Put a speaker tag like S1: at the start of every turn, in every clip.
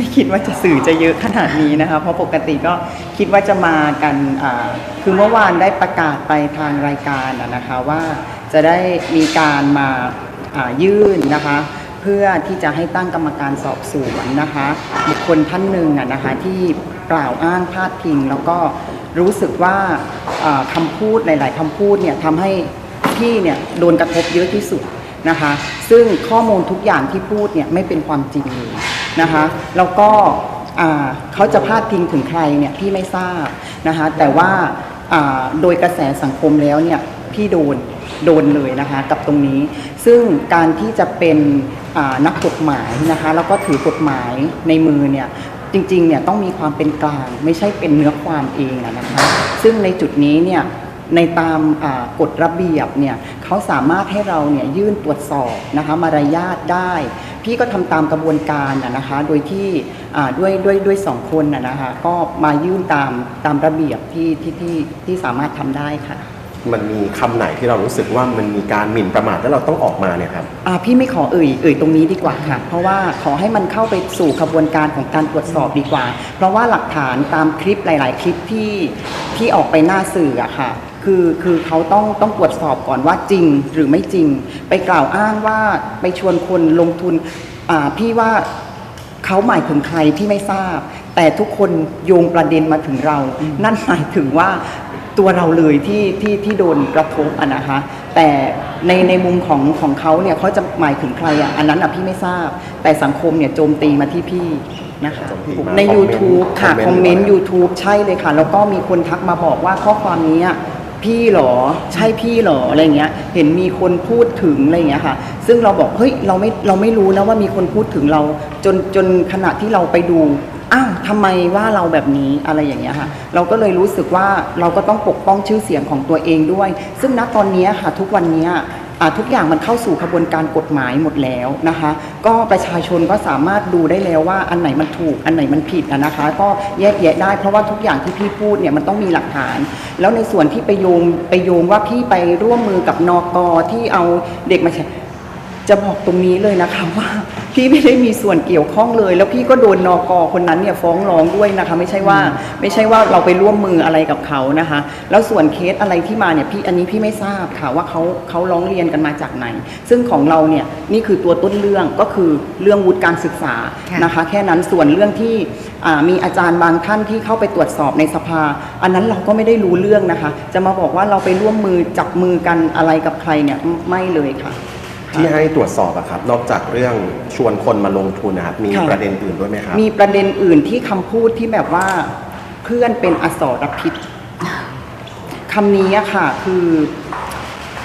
S1: ไม่คิดว่าจะสื่อจะเยอะขนาดนี้นะคะ เพราะปกติก็คิดว่าจะมากันคือเมื่อวานได้ประกาศไปทางรายการนะคะว่าจะได้มีการมายื่นนะคะเพื่อที่จะให้ตั้งกรรมการสอบสวนนะคะบุคคลท่านหนึ่งนะคะที่กล่าวอ้างพาดพิง แล้วก็รู้สึกว่าอ่าคำพูดหลาย ๆคำพูดเนี่ยทำให้พี่เนี่ยโดนกระทบเยอะที่สุดนะคะ ซึ่งข้อมูลทุกอย่างที่พูดเนี่ยไม่เป็นความจริงเลย นะคะแล้วก็เขาจะพาดพิงถึงใครเนี่ยพี่ไม่ทราบนะคะแต่ว่าโดยกระแสสังคมแล้วเนี่ยพี่โดนโดนเลยนะคะกับตรงนี้ ซึ่งการที่จะเป็นนักกฎหมายนะคะแล้วก็ถือกฎหมายในมือเนี่ยจริงๆเนี่ยต้องมีความเป็นกลางไม่ใช่เป็นเนื้อความเองนะคะซึ่งในจุดนี้เนี่ย ในตามอ่ากฎระเบียบเนี่ยเขาสามารถให้เราเนี่ยยื่นตรวจสอบนะคะมารยาทได้ พี่ก็ทำตามกระบวนการอะนะคะโดยที่อ่าด้วยด้วยด้วยสองคนอะนะคะก็มายื่นตามตามระเบียบที่ที่ที่ที่สามารถทำได้ค่ะ
S2: มันมีคำไหนที่เรารู้สึกว่ามันมีการหมิ่นประมาทแล้วเราต้องออกมาเนี่ยครับ
S1: อ่าพี่ไม่ขอเอ่ยเอ่ยตรงนี้ดีกว่าค่ะ เพราะว่าขอให้มันเข้าไปสู่กระบวนการของการตรวจสอบดีกว่า เพราะว่าหลักฐานตามคลิปหลาย ๆ คลิปที่ที่ออกไปหน้าสื่ออะค่ะ คือคือเขาต้องต้องตรวจสอบก่อนว่าจริงหรือไม่จริง ไปกล่าวอ้างว่าไปชวนคนลงทุนอ่าพี่ว่าเขาหมายถึงใครที่ไม่ทราบ แต่ทุกคนโยงประเด็นมาถึงเรา นั่นหมายถึงว่าตัวเราเลยที่ที่ที่โดนกระทบอะนะคะ แต่ในในมุมของของเขาเนี่ยเขาจะหมายถึงใครอะอันนั้นอะพี่ไม่ทราบ แต่สังคมเนี่ยโจมตีมาที่พี่นะคะ
S2: โจมตีมา
S1: ใน
S2: คอมเมนต์
S1: YouTube ค่ะ
S2: ค
S1: ค
S2: อ
S1: อ
S2: ม
S1: ม
S2: เม
S1: เม
S2: น
S1: น
S2: ต์
S1: ต์ YouTube ใช่เลยค่ะ แล้วก็มีคนทักมาบอกว่าข้อความนี้อะ พี่หรอใช่พี่หรออะไรเงี้ย เห็นมีคนพูดถึงอะไรเงี้ยค่ะ ซึ่งเราบอกเฮ้ยเราไม่เราไม่รู้นะว่ามีคนพูดถึงเรา จนจนขณะที่เราไปดูอ้าวทำไมว่าเราแบบนี้อะไรอย่างเงี้ยค่ะ เราก็เลยรู้สึกว่าเราก็ต้องปกป้องชื่อเสียงของตัวเองด้วย ซึ่งณตอนนี้ค่ะทุกวันเนี้ย ทุกอย่างมันเข้าสู่กระบวนการกฎหมายหมดแล้วนะคะ ก็ประชาชนก็สามารถดูได้แล้วว่าอันไหนมันถูกอันไหนมันผิดนะคะ ก็แยกแยะได้เพราะว่าทุกอย่างที่พี่พูดเนี่ยมันต้องมีหลักฐาน แล้วในส่วนที่ไปโยงไปโยงว่าพี่ไปร่วมมือกับนอกอที่เอาเด็กมาแชร์ จะบอกตรงนี้เลยนะคะว่าพี่ไม่ได้มีส่วนเกี่ยวข้องเลย แล้วพี่ก็โดนนอกอคนนั้นเนี่ยฟ้องร้องด้วยนะคะ ไม่ใช่ว่าไม่ใช่ว่าเราไปร่วมมืออะไรกับเขานะคะ แล้วส่วนเคสอะไรที่มาเนี่ยพี่อันนี้พี่ไม่ทราบค่ะว่าเขาเขาร้องเรียนกันมาจากไหน ซึ่งของเราเนี่ยนี่คือตัวต้นเรื่องก็คือเรื่องวุฒิการศึกษานะคะ แค่นั้นส่วนเรื่องที่มีอาจารย์บางท่านที่เข้าไปตรวจสอบในสภา อันนั้นเราก็ไม่ได้รู้เรื่องนะคะ จะมาบอกว่าเราไปร่วมมือจับมือกันอะไรกับใครเนี่ยไม่เลยค่ะ
S2: ที่ให้ตรวจสอบอะครับ นอกจากเรื่องชวนคนมาลงทุนนะครับ มี
S1: ค่ะ
S2: ประเด็นอื่นด้วยไหมครับ
S1: มีประเด็นอื่นที่คำพูดที่แบบว่าเพื่อนเป็นอสรพิษคำนี้อะค่ะ คือ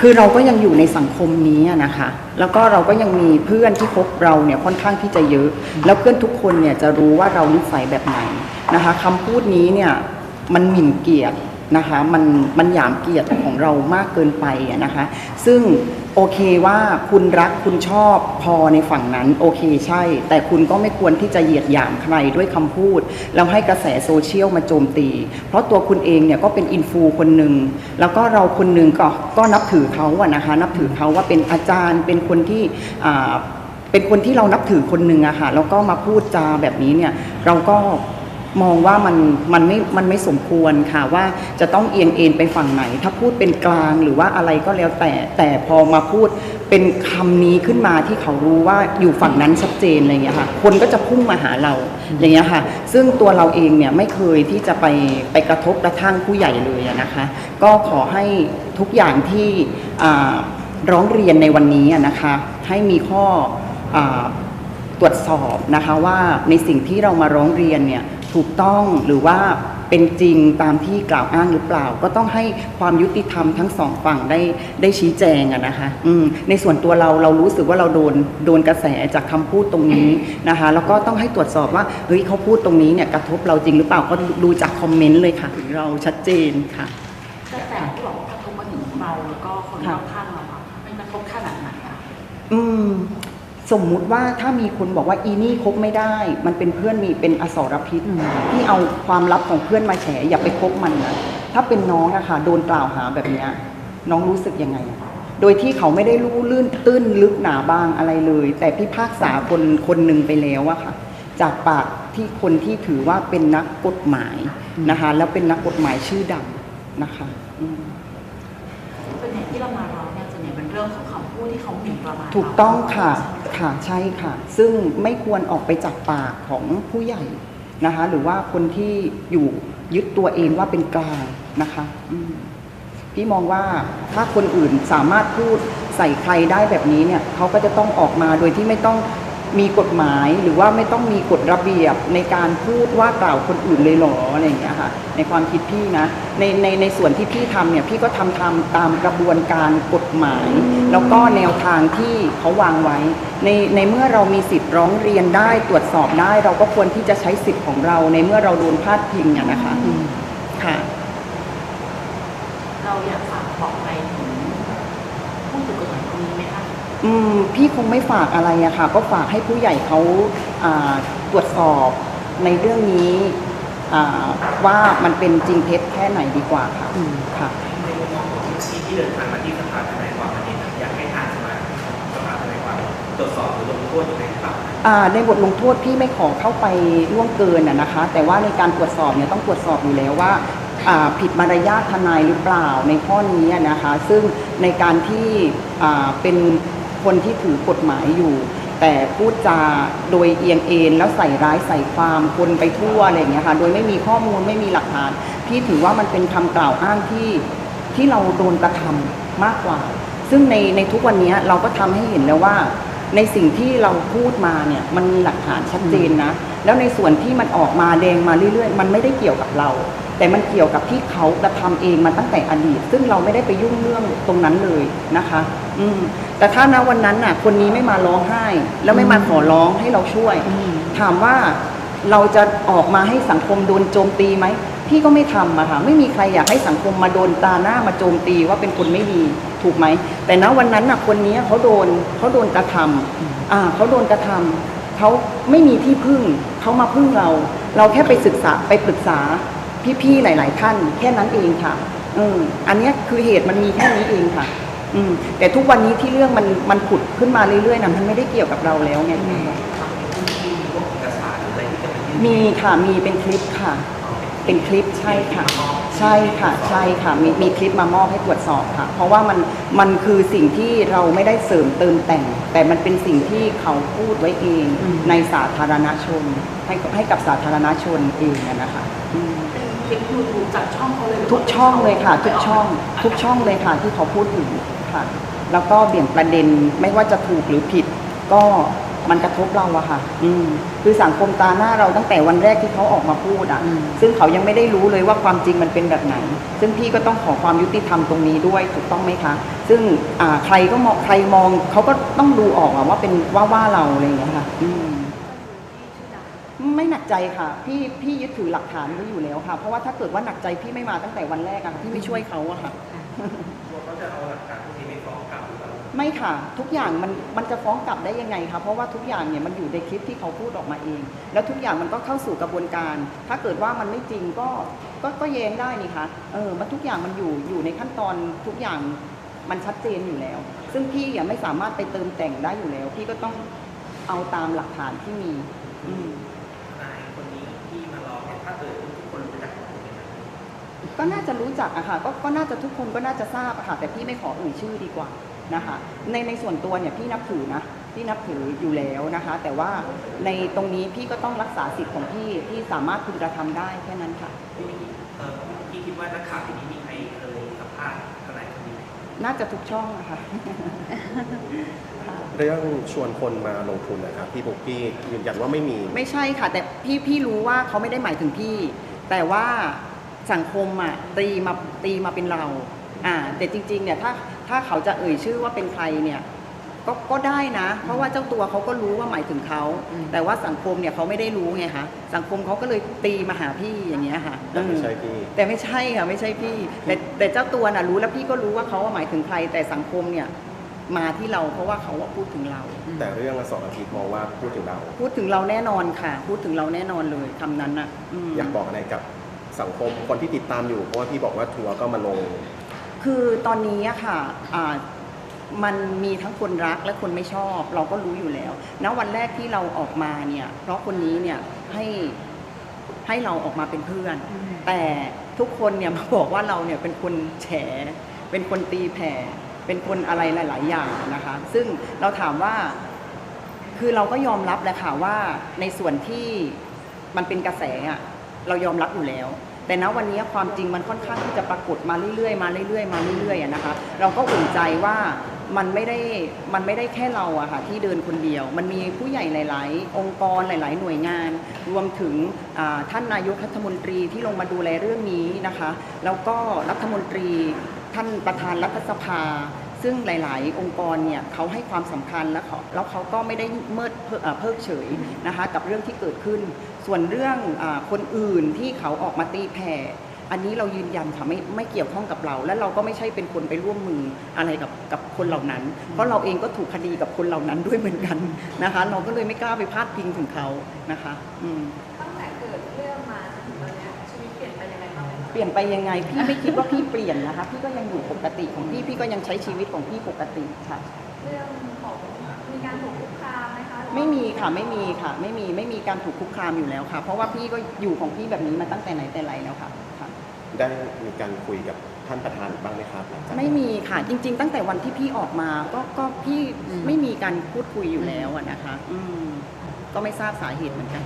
S1: คือเราก็ยังอยู่ในสังคมนี้อะนะคะ แล้วก็เราก็ยังมีเพื่อนที่คบเราเนี่ยค่อนข้างที่จะเยอะ แล้วเพื่อนทุกคนเนี่ยจะรู้ว่าเรานิสัยแบบไหนนะคะคำพูดนี้เนี่ย มันหมิ่นเกียรติ นะคะมันมันหยามเกียรติของเรามากเกินไปนะคะ ซึ่งโอเคว่าคุณรักคุณชอบพอในฝั่งนั้นโอเคใช่ แต่คุณก็ไม่ควรที่จะเหยียดหยามใครด้วยคำพูด แล้วให้กระแสโซเชียลมาโจมตี เพราะตัวคุณเองเนี่ยก็เป็นอินฟูคนหนึ่งแล้วก็เราคนหนึ่งก็ก็นับถือเขาอะนะคะ นับถือเขาว่าเป็นอาจารย์เป็นคนที่อ่าเป็นคนที่เรานับถือคนหนึ่งอะค่ะแล้วก็มาพูดจาแบบนี้เนี่ยเราก็ มองว่ามันมันไม่มันไม่สมควรค่ะว่าจะต้องเอียงเอ็นไปฝั่งไหน ถ้าพูดเป็นกลางหรือว่าอะไรก็แล้วแต่ แต่พอมาพูดเป็นคำนี้ขึ้นมาที่เขารู้ว่าอยู่ฝั่งนั้นชัดเจนอะไรอย่างเงี้ยค่ะ คนก็จะพุ่งมาหาเราอย่างเงี้ยค่ะ ซึ่งตัวเราเองเนี่ยไม่เคยที่จะไปไปกระทบกระทั่งผู้ใหญ่เลยนะคะ ก็ขอให้ทุกอย่างที่ร้องเรียนในวันนี้นะคะ ให้มีข้ออตรวจสอบนะคะว่าในสิ่งที่เรามาร้องเรียนเนี่ย ถูกต้องหรือว่าเป็นจริงตามที่กล่าวอ้างหรือเปล่า ก็ต้องให้ความยุติธรรมทั้งสองฝั่งได้ได้ชี้แจงอะนะคะอืมในส่วนตัวเราเรารู้สึกว่าเราโดนโดนกระแสจากคำพูดตรงนี้นะคะ แล้วก็ต้องให้ตรวจสอบว่าเฮ้ยเขาพูดตรงนี้เนี่ยกระทบเราจริงหรือเปล่าก็ดูจากคอมเมนต์เลยค่ะถึงเราชัดเจนค่ะ
S3: กระแสที่บอกว่ากระทบมาถึงเราแล้วก็คนรอบข้างเราอะมันกระทบขนาดไหนอะ
S1: อืม สมมุติว่าถ้ามีคนบอกว่าอีนี่คบไม่ได้ มันเป็นเพื่อนมีเป็นอสรพิษที่เอาความลับของเพื่อนมาแฉอย่าไปคบมันนะถ้าเป็นน้องอะค่ะโดนกล่าวหาแบบเนี้ยน้องรู้สึกยังไงอะโดยที่เขาไม่ได้รู้ลื่นตื้นลึกหนาบางอะไรเลย แต่พิพากษาคนคนหนึ่งไปแล้วอะค่ะ จากปากที่คนที่ถือว่าเป็นนักกฎหมายนะคะ แล้วเป็นนักกฎหมายชื่อดังนะคะอืม
S3: ส่วนใหญ่ที่เรามาร้องเนี่ยส่วนใหญ่เป็นเรื่องของคำพูดที่เขาหมิ่นประมาท
S1: ถูกต้องค่ะ
S3: ใช่ไหม
S1: ค่ะใช่ค่ะ ซึ่งไม่ควรออกไปจากปากของผู้ใหญ่นะคะ หรือว่าคนที่อยู่ยึดตัวเองว่าเป็นกลางนะคะพี่มองว่าถ้าคนอื่นสามารถพูดใส่ใครได้แบบนี้เนี่ยเขาก็จะต้องออกมาโดยที่ไม่ต้อง มีกฎหมายหรือว่าไม่ต้องมีกฎระเบียบในการพูดว่ากล่าวคนอื่นเลยเหรออะไรอย่างเงี้ยค่ะในความคิดพี่นะในในในส่วนที่พี่ทำเนี่ยพี่ก็ทำทำตามกระบวนการกฎหมาย แล้วก็แนวทางที่เขาวางไว้ ในในเมื่อเรามีสิทธิ์ร้องเรียนได้ตรวจสอบได้ เราก็ควรที่จะใช้สิทธิ์ของเรา ในเมื่อเราโดนพาดพิงอะนะคะค่ะ
S3: เราอยาก
S1: อืมพี่คงไม่ฝากอะไรอะค่ะ ก็ฝากให้ผู้ใหญ่เขาอ่าตรวจสอบในเรื่องนี้อ่าว่ามันเป็นจริงเท็จแค่ไหนดีกว่าค่ะค่ะ
S4: ในมุมมองของที่ที่เดินทางมาที่สภาทนายความวันนี้นะอยากให้ทางสมาสภาทนายความตรวจสอบหรือลงโทษยังไงหรือเปล่า
S1: อ่าในบทลงโทษพี่ไม่ขอเข้าไปล่วงเกินอะนะคะ แต่ว่าในการตรวจสอบเนี่ยต้องตรวจสอบอยู่แล้วว่าอ่าผิดมารยาททนายหรือเปล่าในข้อนี้อะนะคะ ซึ่งในการที่อ่าเป็น คนที่ถือกฎหมายอยู่ แต่พูดจาโดยเอียงเอ็นแล้วใส่ร้ายใส่ความคนไปทั่วอะไรอย่างเงี้ยค่ะ โดยไม่มีข้อมูลไม่มีหลักฐาน พี่ถือว่ามันเป็นคำกล่าวอ้างที่ที่เราโดนกระทำมากกว่า ซึ่งในในทุกวันนี้เราก็ทำให้เห็นแล้วว่า ในสิ่งที่เราพูดมาเนี่ยมันมีหลักฐานชัดเจนนะ แล้วในส่วนที่มันออกมาแดงมาเรื่อยๆ มันไม่ได้เกี่ยวกับเราแต่มันเกี่ยวกับที่เขากระทำเองมาตั้งแต่อดีต ซึ่งเราไม่ได้ไปยุ่งเรื่องตรงนั้นเลยนะคะ อืมแต่ถ้าณวันนั้นน่ะ คนนี้ไม่มาร้องไห้ แล้วไม่มาขอร้องให้เราช่วย ถามว่าเราจะออกมาให้สังคมโดนโจมตีไหมพี่ก็ไม่ทำอะค่ะไม่มีใครอยากให้สังคมมาโดนตาหน้ามาโจมตีว่าเป็นคนไม่ดีถูกไหม แต่ณวันนั้นน่ะคนนี้เขาโดนเขาโดนกระทำอ่าเขาโดนกระทำเขาไม่มีที่พึ่งเขามาพึ่งเรา เราแค่ไปศึกษาไปปรึกษาพี่ๆหลาย ๆ ท่าน แค่นั้นเองค่ะอืมอันเนี้ยคือเหตุมันมีแค่นี้เองค่ะ อืมแต่ทุกวันนี้ที่เรื่องมันมันผุดขึ้นมาเรื่อยๆนะมันไม่ได้เกี่ยวกับเราแล้วไง
S4: ทางพื้นที่มีพวกเอกสารหรืออะไรที่จะไปยื่น
S1: มีค่ะมีเป็นคลิปค่ะ เป็นคลิปใช่ค่ะ ใช่ค่ะใช่ค่ะมีมีคลิปมามอบให้ตรวจสอบค่ะ เพราะว่ามันมันคือสิ่งที่เราไม่ได้เสริมเติมแต่ง แต่มันเป็นสิ่งที่เขาพูดไว้เองในสาธารณชน ให้กับให้กับสาธารณชนเองอะนะคะอืม
S3: เป็นคลิปยูทูบจากช่องเขาเลยหรื
S1: ทุกช่องเลยค่ะ ทุกช่อง ทุกช่องเลยค่ะที่เขาพูดถึง ค่ะ แล้วก็เบี่ยงประเด็นไม่ว่าจะถูกหรือผิด ก็มันกระทบเราอะค่ะ อืมคือสังคมตาหน้าเราตั้งแต่วันแรกที่เขาออกมาพูดอะซึ่งเขายังไม่ได้รู้เลยว่าความจริงมันเป็นแบบไหน ซึ่งพี่ก็ต้องขอความยุติธรรมตรงนี้ด้วยถูกต้องไหมคะ ซึ่งอ่าใครก็มองใครมองเขาก็ต้องดูออกอะว่าเป็นว่าว่าเราอะไรอย่างเงี้ยค่ะ อืมไม่หนักใจค่ะ พี่พี่ยึดถือหลักฐานไว้อยู่แล้วค่ะ เพราะว่าถ้าเกิดว่าหนักใจพี่ไม่มาตั้งแต่วันแรกอะค่ะพี่ไม่ช่วยเขาอะค่ะ
S4: เขาจะเอาหลักฐานพวกนี้ไปฟ้องกลับหรือเปล่า
S1: ไม่ค่ะ ทุกอย่างมันมันจะฟ้องกลับได้ยังไงคะเพราะว่าทุกอย่างเนี่ยมันอยู่ในคลิปที่เขาพูดออกมาเอง แล้วทุกอย่างมันก็เข้าสู่กระบวนการ ถ้าเกิดว่ามันไม่จริงก็ก็ก็แย้งได้นี่คะเออมันทุกอย่างมันอยู่อยู่ในขั้นตอนทุกอย่างมันชัดเจนอยู่แล้ว ซึ่งพี่อะไม่สามารถไปเติมแต่งได้อยู่แล้ว พี่ก็ต้องเอาตามหลักฐานที่มี อืม
S4: นายคนนี้ที่มาร้องเนี่ยถ้าเกิดทุกคนรู้จักเขาเนี่ยนะ
S1: ก็น่าจะรู้จักอะค่ะก็ก็น่าจะทุกคนก็น่าจะทราบอะค่ะแต่พี่ไม่ขอเอ่ยชื่อดีกว่านะคะในในส่วนตัวเนี่ยพี่นับถือนะพี่นับถืออยู่แล้วนะคะ แต่ว่าในตรงนี้พี่ก็ต้องรักษาสิทธิ์ของพี่ที่สามารถพึงกระทำได้แค่นั้นค่ะ
S4: พี่เออพี่คิดว่านักข่าวที่นี้มีใครเคยสัมภาษณ์ทนายคนนี้ไหม
S1: น่าจะทุกช่องนะคะค่ะ
S2: เรื่องชวนคนมาลงทุนนะครับพี่ปุ๊กกี้ยืนยันว่าไม่มี
S1: ไม่ใช่ค่ะ แต่พี่พี่รู้ว่าเขาไม่ได้หมายถึงพี่ แต่ว่า สังคมอะตีมาตีมาเป็นเราอ่าแต่จริงๆเนี่ยถ้าถ้าเขาจะเอ่ยชื่อว่าเป็นใครเนี่ยก็ก็ได้นะ เพราะว่าเจ้าตัวเขาก็รู้ว่าหมายถึงเขา แต่ว่าสังคมเนี่ยเขาไม่ได้รู้ไงคะสังคมเขาก็เลยตีมาหาพี่อย่างเงี้ยค่ะ
S2: แต่ไม่ใช่
S1: เออ
S2: พี่
S1: แต่ไม่ใช่ค่ะไม่ใช่พี่ แต่แต่เจ้าตัวน่ะรู้แล้วพี่ก็รู้ว่าเขาหมายถึงใคร แต่สังคมเนี่ยมาที่เราเพราะว่าเขาว่าพูดถึงเรา
S2: แต่เรื่องอสรพิษมองว่าพูดถึงเรา
S1: พูดถึงเราแน่นอนค่ะ พูดถึงเราแน่นอนเลยคำนั้นน่ะม
S2: อยากบอกอะไรกับ สังคมคนที่ติดตามอยู่ เพราะว่าพี่บอกว่าทัวร์ก็มาลง
S1: คือตอนนี้อะค่ะอ่ามันมีทั้งคนรักและคนไม่ชอบ เราก็รู้อยู่แล้วณวันแรกที่เราออกมาเนี่ย เพราะคนนี้เนี่ยให้ให้เราออกมาเป็นเพื่อน แต่ทุกคนเนี่ยมาบอกว่าเราเนี่ยเป็นคนแฉ เป็นคนตีแผ่ เป็นคนอะไรหลาย ๆ อย่างนะคะ ซึ่งเราถามว่า คือเราก็ยอมรับแหละค่ะว่าในส่วนที่มันเป็นกระแสอะเรายอมรับอยู่แล้ว แต่ณวันนี้ความจริงมันค่อนข้างที่จะปรากฏมาเรื่อยๆ มาเรื่อยๆ มาเรื่อยๆอะนะคะเราก็อุ่นใจว่ามันไม่ได้มันไม่ได้แค่เราอะค่ะที่เดินคนเดียว มันมีผู้ใหญ่หลาย ๆ องค์กรหลาย ๆ หน่วยงาน รวมถึงอ่าท่านนายกรัฐมนตรีที่ลงมาดูแลเรื่องนี้นะคะ แล้วก็รัฐมนตรีท่านประธานรัฐสภา ซึ่งหลาย ๆ องค์กรเนี่ยเขาให้ความสำคัญแล้วเขาแล้วเขาก็ไม่ได้เมิดเพิกเฉยนะคะกับเรื่องที่เกิดขึ้น ส่วนเรื่องอคนอื่นที่เขาออกมาตีแผ่อันนี้เรายืนยันค่ะไม่ไม่เกี่ยวข้องกับเรา และเราก็ไม่ใช่เป็นคนไปร่วมมืออะไรกับกับคนเหล่านั้น เพราะเราเองก็ถูกคดีกับคนเหล่านั้นด้วยเหมือนกันนะคะ เราก็เลยไม่กล้าไปพาดพิงถึงเขานะคะ อืม
S5: ลี่ยนไปยังไง
S1: พี่ไม่คิดว่าพี่เปลี่ยนนะคะ พี่ก็ยังอยู่ปกติของพี่ พี่ก็ยังใช้ชีวิตของพี่ปกติค่ะ
S5: เรื่องของมีการถูกคุกคามไหมคะหรือว่า
S1: ไม่มีค่ะไม่มีค่ะ ไม่มีไม่มีการถูกคุกคามอยู่แล้วค่ะ เพราะว่าพี่ก็อยู่ของพี่แบบนี้มาตั้งแต่ไหนแต่ไรแล้วค่ะค่ะ
S2: ได้มีการคุยกับท่านประธานบ้างไหมครับหลังจาก
S1: ไม่มีค่ะจริง ๆ ตั้งแต่วันที่พี่ออกมาก็ก็พี่
S3: อืม
S1: ไม่มีการพูดคุยอยู่แล้วอะนะคะ อืมก็ไม่ทราบสาเหตุเหมือนกัน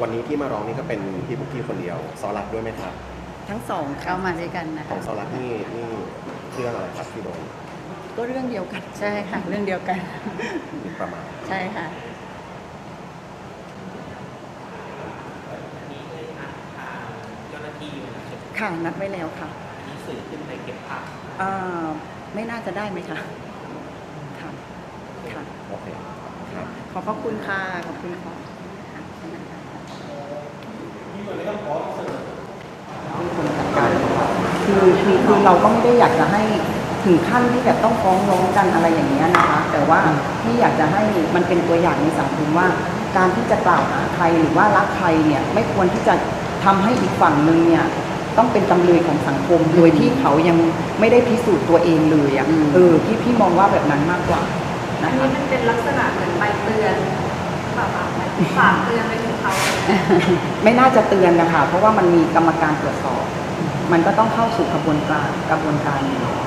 S2: วันนี้ที่มาร้องนี่ก็เป็นพี่บุกกี้คนเดียวซอรักด้วยไหมครับ
S1: ทั้งสอง
S3: เข้า
S1: ค่ะ
S3: มาด้วยกันนะ
S2: ข
S3: คะ
S2: องซอรักนี่นี่เรื่องอะไรครับที่โดน
S1: ก็เรื่องเดียวกัน
S3: ใช่ค่ะ เรื่องเดียวกัน
S2: หมิ่นประมาท
S3: ใช่ค่ะ
S4: อันนี้ได้นัดทางเจ้าหน้าที่อยู่นะใช่ไหม
S1: ค่ะนัดไว้แล้วค่ะ
S4: อันนี้สื่อขึ้นไปเก็บภาพ
S1: อ่าไม่น่าจะได้ไหมคะค่ะค่ะ
S2: โอเคครับ
S1: ขอบพระคุณค่ะ ขอบคุณค่ะ เป็นคนจัดการ คือคือคือเราก็ไม่ได้อยากจะให้ถึงขั้นที่แบบต้องฟ้องร้องกันอะไรอย่างเงี้ยนะคะ แต่ว่าที่อยากจะให้มันเป็นตัวอย่างในสังคมว่า การที่จะกล่าวหาใครหรือว่ารักใครเนี่ยไม่ควรที่จะทำให้อีกฝั่งหนึ่งเนี่ยต้องเป็นจำเลยของสังคม โดยที่เขายังไม่ได้พิสูจน์ตัวเองเลยอะ
S3: อืม
S1: เออพี่พี่มองว่าแบบนั้นมากกว่า
S5: อั
S1: นะ
S5: น
S1: คะ
S5: นี้มันเป็นลักษณะเหมือนใบเตือนหรือเปล่าคะฝากเตือนไปถึงเขาเลยนะ
S1: ไม่น่าจะเตือนนะคะเพราะว่ามันมีกรรมการตรวจสอบ มันก็ต้องเข้าสู่กระบวนการกระบวนการนี้